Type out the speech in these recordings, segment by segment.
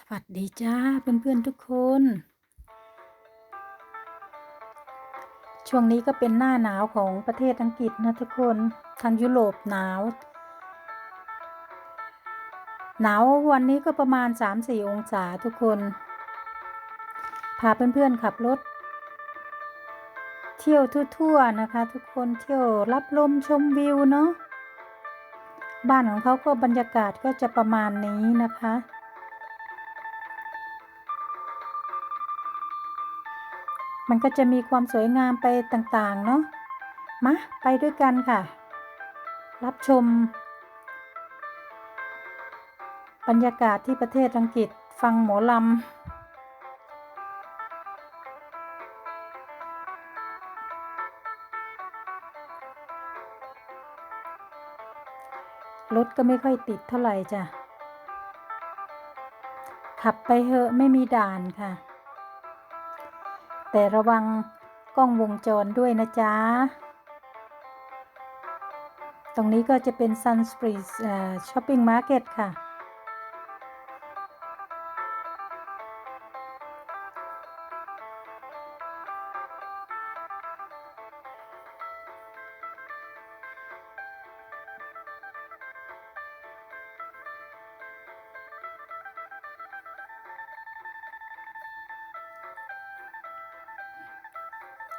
สวัสดีจ้าเพื่อนๆทุกคน ช่วงนี้ก็เป็นหน้าหนาวของประเทศอังกฤษนะทุกคนทางยุโรปหนาว หนาววันนี้ก็ประมาณ 3-4 องศาทุกคน พาเพื่อนๆขับรถ เที่ยวทั่วๆนะคะ ทุกคนเที่ยวรับลมชมวิวเนาะบ้านของเขาก็บรรยากาศก็จะประมาณนี้นะคะ มันก็จะมีความสวยงามไปต่างๆ เนาะมาไปด้วยกันค่ะ รับชม บรรยากาศที่ประเทศอังกฤษฟังหมอลำรถก็ไม่ค่อยติดเท่าไหร่จ้ะ ขับไปเหอะไม่มีด่านค่ะ แต่ระวังกล้องวงจรด้วยนะจ๊ะ ตรงนี้ก็จะเป็น Sun Springs Shopping Market ค่ะ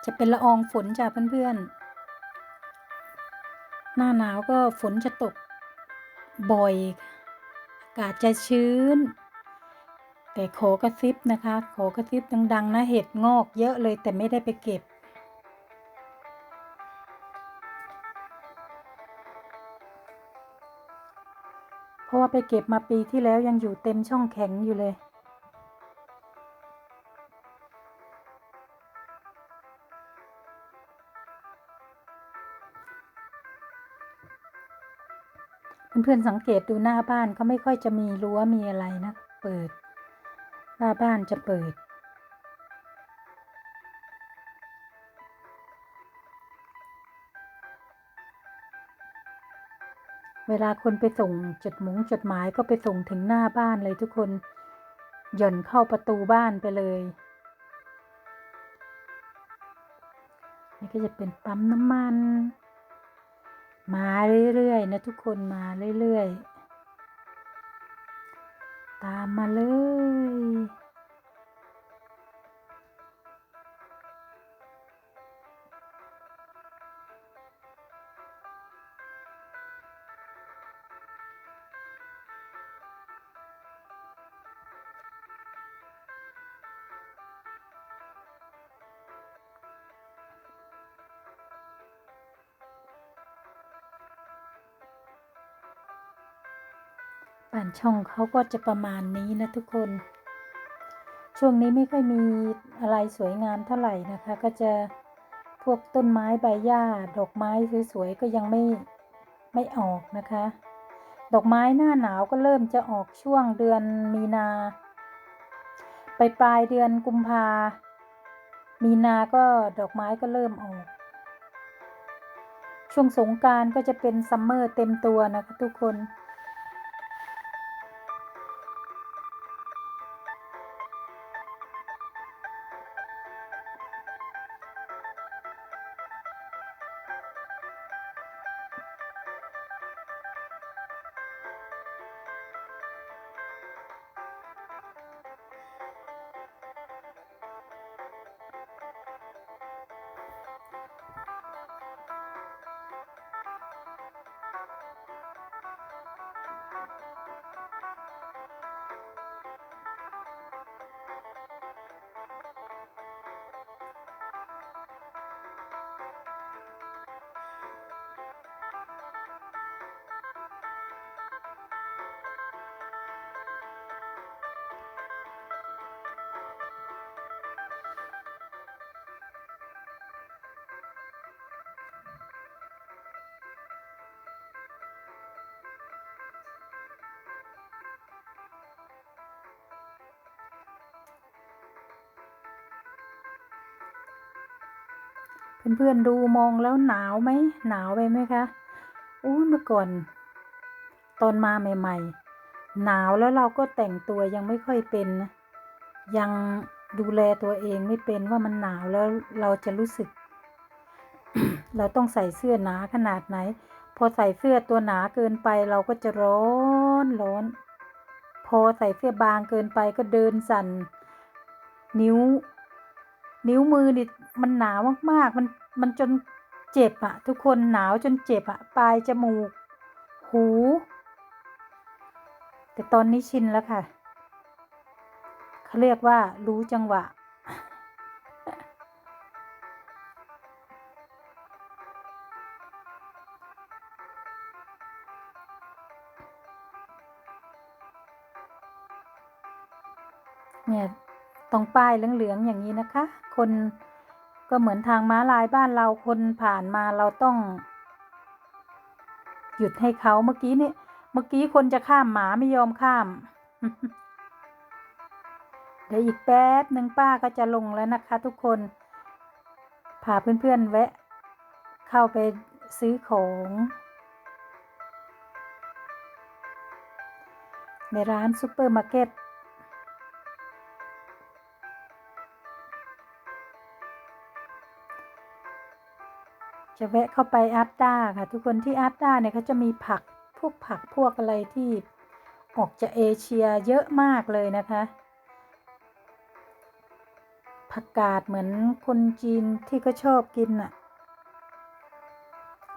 จะเป็นละอองฝนจ้ะเพื่อนๆ หน้าหนาวก็ฝนจะตกบ่อย อากาศจะชื้น แต่ขอกระซิบนะคะ ขอกระซิบดังๆนะเห็ดงอกเยอะเลยแต่ไม่ได้ไปเก็บเพราะว่าไปเก็บมาปีที่แล้วยังอยู่เต็มช่องแข็งอยู่เลย เพื่อนๆสังเกตดูหน้าบ้านเขาไม่ค่อยจะมีรั้วมีอะไรนะ เปิด หน้าบ้านจะเปิด เวลาคนไปส่งจดหมงจดหมายก็ไปส่งถึงหน้าบ้านเลยทุกคน หย่อนเข้าประตูบ้านไปเลย นี่ก็จะเป็นปั๊มน้ำมัน มาเรื่อยๆนะทุกคนมาเรื่อยๆ ตามมาเลย่านช่องเขาก็จะประมาณนี้นะทุกคน ช่วงนี้ไม่ค่อยมีอะไรสวยงามเท่าไหร่นะคะ ก็จะพวกต้นไม้ใบหญ้า ดอกไม้สวยๆก็ยังไม่ไม่ออกนะคะ ดอกไม้หน้าหนาวก็เริ่มจะออกช่วงเดือนมีนา ไปปลายเดือนกุมภา มีนาก็ดอกไม้ก็เริ่มออก ช่วงสงการก็จะเป็นซัมเมอร์เต็มตัวนะคะทุกคน เพื่อนๆดูมองแล้วหนาวไหมหนาวไปไหมคะอู้เมื่อก่อนตอนมาใหม่ ๆ หนาวแล้วเราก็แต่งตัวยังไม่ค่อยเป็นนะยังดูแลตัวเองไม่เป็นว่ามันหนาวแล้วเราจะรู้สึก เราต้องใส่เสื้อหนาขนาดไหน พอใส่เสื้อตัวหนาเกินไปเราก็จะร้อนร้อน พอใส่เสื้อบางเกินไปก็เดินสั่นนิ้ว นิ้วมือนี่มันหนาวมากๆ มันมันจนเจ็บอะทุกคนหนาวจนเจ็บอะปลายจมูก หู แต่ตอนนี้ชินแล้วค่ะเขาเรียกว่ารู้จังหวะ เนี่ย ตรงป้ายเหลืองๆอย่างนี้นะคะ คนก็เหมือนทางม้าลายบ้านเราคนผ่านมาเราต้อง หยุดให้เขาเมื่อกี้นี่เมื่อกี้คนจะข้ามหมาไม่ยอมข้ามเดี๋ยวอีกแป๊บหนึ่งป้าก็จะลงแล้วนะคะ ทุกคนพาเพื่อนๆแวะ เข้าไปซื้อของ ในร้านซูเปอร์มาร์เก็ต จะแวะเข้าไปอาร์ตด้าค่ะ ทุกคนที่อาร์ตด้าเนี่ยเขาจะมีผักพวกผักพวกอะไรที่ออกจากเอเชียเยอะมากเลยนะคะ ผักกาดเหมือนคนจีนที่เขาชอบกินน่ะ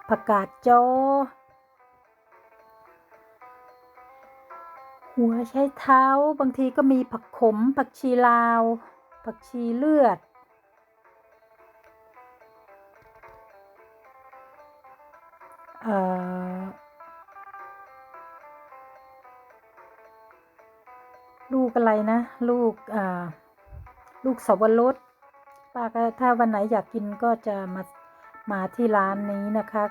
ผักกาดโจอหัวใช้เท้าบางทีก็มีผักขม ผักชีลาว ผักชีเลือด ลูกอะไรนะ ลูกอ่าลูกสวรสป้าก็ถ้าวันไหนอยากกินก็จะมามาที่ร้านนี้นะคะ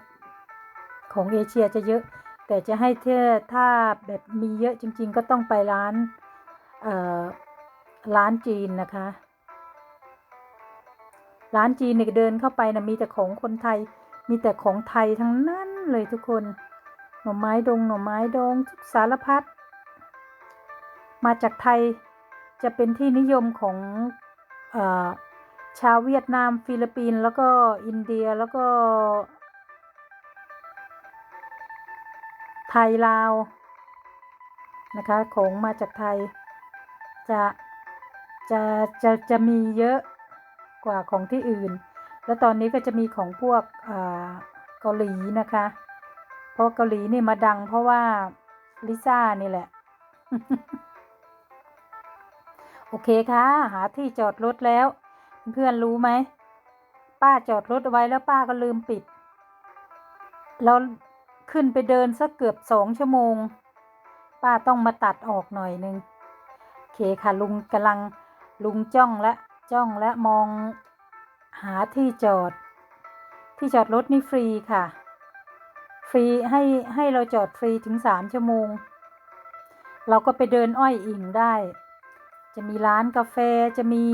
ของเอเชียจะเยอะ แต่จะให้เธอถ้าแบบมีเยอะจริง ๆ ก็ต้องไปร้านเอ่อร้านจีนนะคะ ร้านจีนเนี่ยเดินเข้าไปนะมีแต่ของคนไทย มีแต่ของไทยทั้งนั้นเลยทุกคน หน่อไม้ดงหน่อไม้ดงทุกสารพัด มาจากไทยจะเป็นที่นิยมของออชาวเวียดนามฟิลิปปินส์แล้วก็อินเดียแล้วก็ ไทยลาวนะคะของมาจากไทยจะจะจะจะมีเยอะกว่าของที่อื่น แล้วตอนนี้ก็จะมีของพวกเกาหลีนะคะ เพราะเกาหลีนี่มาดังเพราะว่าลิซ่านี่แหละ โอเคค่ะ หาที่จอดรถแล้ว เพื่อนรู้ไหม ป้าจอดรถไว้แล้วป้าก็ลืมปิด เราขึ้นไปเดินสักเกือบสองชั่วโมง ป้าต้องมาตัดออกหน่อยนึงโอเคค่ะลุงกำลังลุงจ้องและจ้องและมองหาที่จอด ที่จอดรถนี่ฟรีค่ะ ฟรีให้ให้เราจอดฟรีถึงสามชั่วโมง เราก็ไปเดินอ้อยอิงได้ จะมีร้านกาแฟจะมี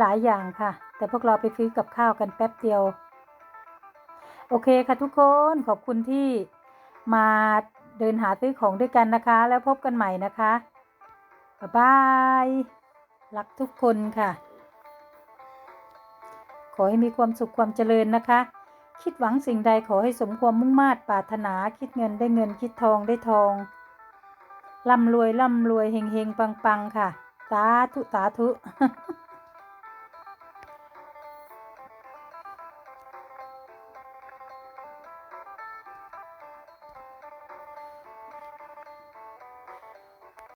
หลายๆอย่างค่ะ แต่พวกเราไปซื้อกับข้าวกันแป๊บเดียว โอเคค่ะทุกคนขอบคุณที่มาเดินหาซื้อของด้วยกันนะคะ แล้วพบกันใหม่นะคะบ๊ายบายรักทุกคนค่ะ ขอให้มีความสุขความเจริญนะคะ คิดหวังสิ่งใดขอให้สมความมุ่งมา่ปรารถนา คิดเงินได้เงินคิดทองได้ทอง ร่ำรวยร่ำรวยเฮงเฮงปังปังค่ะ สาธุ สาธุ